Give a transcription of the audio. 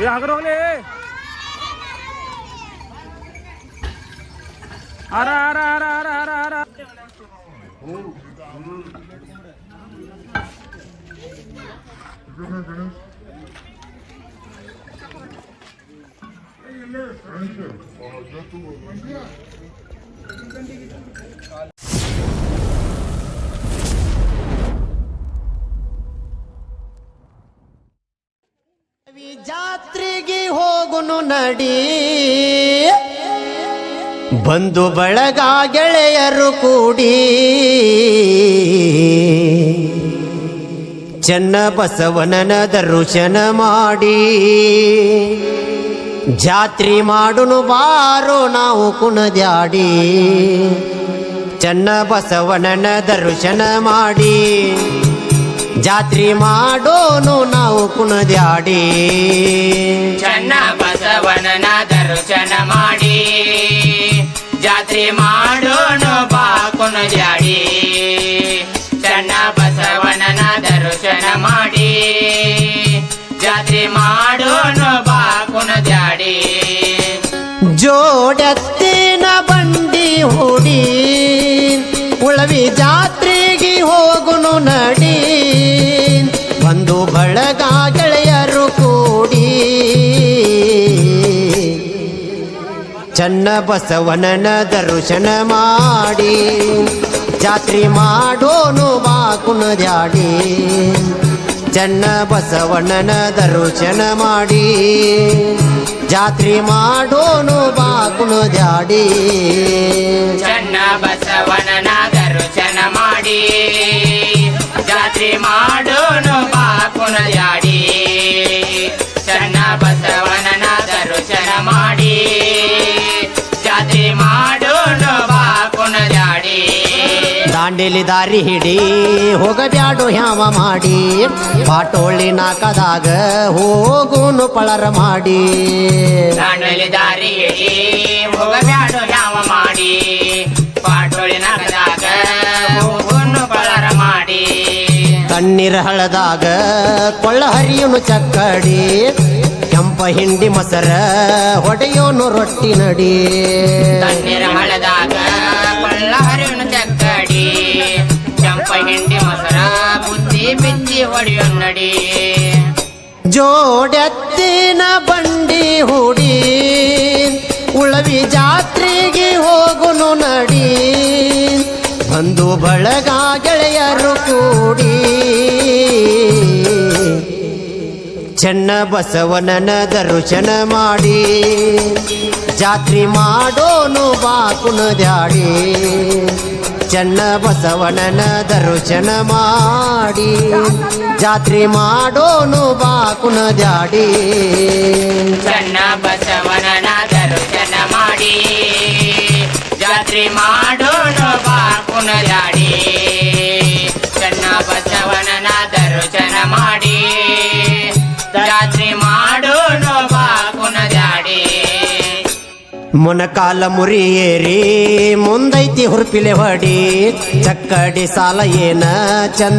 ಏ ಹಗರ ಹೋಗ್ಲಿ ಆರ ಆರ ಆರ ಆರ ಆರ ಆರ ಜಾತ್ರೆಗೆ ಹೋಗುನು ನಡಿ. ಬಂದು ಬಳಗ ಗೆಳೆಯರು ಕೂಡಿ. ಚೆನ್ನ ಬಸವನನ ದರ್ಶನ ಮಾಡಿ. ಜಾತ್ರೆ ಮಾಡುನು ಬಾರೋ ನಾವು ಕುಣದ್ಯಾಡಿ. ಚೆನ್ನ ಬಸವನನ ದರ್ಶನ ಮಾಡಿ. ಜಾತ್ರೆ ಮಾಡೋನು ನಾವು ಕುಣದ್ಯಾಡಿ. ಚನ್ನ ಬಸವನನ ದರ್ಶನ ಮಾಡಿ. ಜಾತ್ರೆ ಮಾಡೋನು ಬಾ ಕುಣದ್ಯಾಡಿ. ಚನ್ನ ಬಸವನನ ದರ್ಶನ ಮಾಡಿ. ಜಾತ್ರೆ ಮಾಡೋನು ಬಾ ಜಾಡಿ ಜೋಡೆತ್ತಿನ ಬಳಗ ಗೆಳೆಯರು ಕೂಡಿ. ಚನ್ನ ಬಸವನನ ದರ್ಶನ ಮಾಡಿ, ಜಾತ್ರೆ ಮಾಡೋನು ಬಾಕುಣದ್ಯಾಡಿ ಚನ್ನ ಬಸವಣ್ಣನ ದರ್ಶನ ಮಾಡಿ, ಜಾತ್ರೆ ಮಾಡೋನು ಬಾಕುಣದ್ಯಾಡಿ ಚನ್ನ ಬಸವಣ್ಣನ ದರ್ಶನ ಮಾಡಿ, ಜಾತ್ರೆ ಮಾಡೋಣ ದಾಂಡೇಲಿ ದಾರಿ ಹಿಡಿ ಹೋಗಬ್ಯಾಡು ಹ್ಯಾವ ಮಾಡಿ. ಪಾಟೋಳಿ ನಾಕದಾಗ ಹೋಗುನು ಪಳರ ಮಾಡಿ. ದಾಂಡಲಿ ದಾರಿ ಹಿಡಿ ಹೋಗಬ್ಯಾಡು ಯಾವ ಮಾಡಿ. ಪಾಟೋಳಿ ನಾಕದಾಗ ಹೋಗುನು ಪಳರ ಮಾಡಿ. ತಣ್ಣೀರ ಹಳದಾಗ ಕೊಳ್ಳ ಹರಿಯುನು ಚಕ್ಕಡಿ. ಕೆಂಪ ಹಿಂಡಿ ಮೊಸರ ಹೊಡೆಯೋನು ರೊಟ್ಟಿ ನಡಿ ತಣ್ಣೀರ ಹಳದಾಗ ಹಿಂಡಿ ಮೊಸರ ಬುದ್ಧಿ ಬಿಚ್ಚಿ ಹೊಡೆಯೋ ನಡಿ ಜೋಡೆತ್ತಿನ ಬಂಡಿ ಹುಡಿ, ಉಳವಿ ಜಾತ್ರೆಗೆ ಹೋಗುನು ನಡಿ. ಬಂದು ಬಳಗ ಗೆಳೆಯರು ಕೂಡಿ, ಚೆನ್ನ ಬಸವನನ ದರ್ಶನ ಮಾಡಿ, ಜಾತ್ರೆ ಮಾಡೋನು ಬಾಕುಣದ್ಯಾಡಿ ಚೆನ್ನ ಬಸವಣ್ಣನ ದರ್ಶನ ಮಾಡಿ, ಜಾತ್ರೆ ಮಾಡೋನು ಬಾಕುನ ಜಾಡಿ. ಚೆನ್ನ ಬಸವಣ್ಣನ ದರ್ಶನ ಮಾಡಿ, ಜಾತ್ರೆ ಮಾಡೋನು ಬಾಕುನ ಜಾಡಿ. ಮೊನಕಾಲ ಮುರಿಯೇರಿ ಮುಂದೈತಿ ಹುರ್ಪಿಲೆ ಹೊಡಿ ಚಕ್ಕಡಿ ಸಾಲ ಏನ ಚಂದ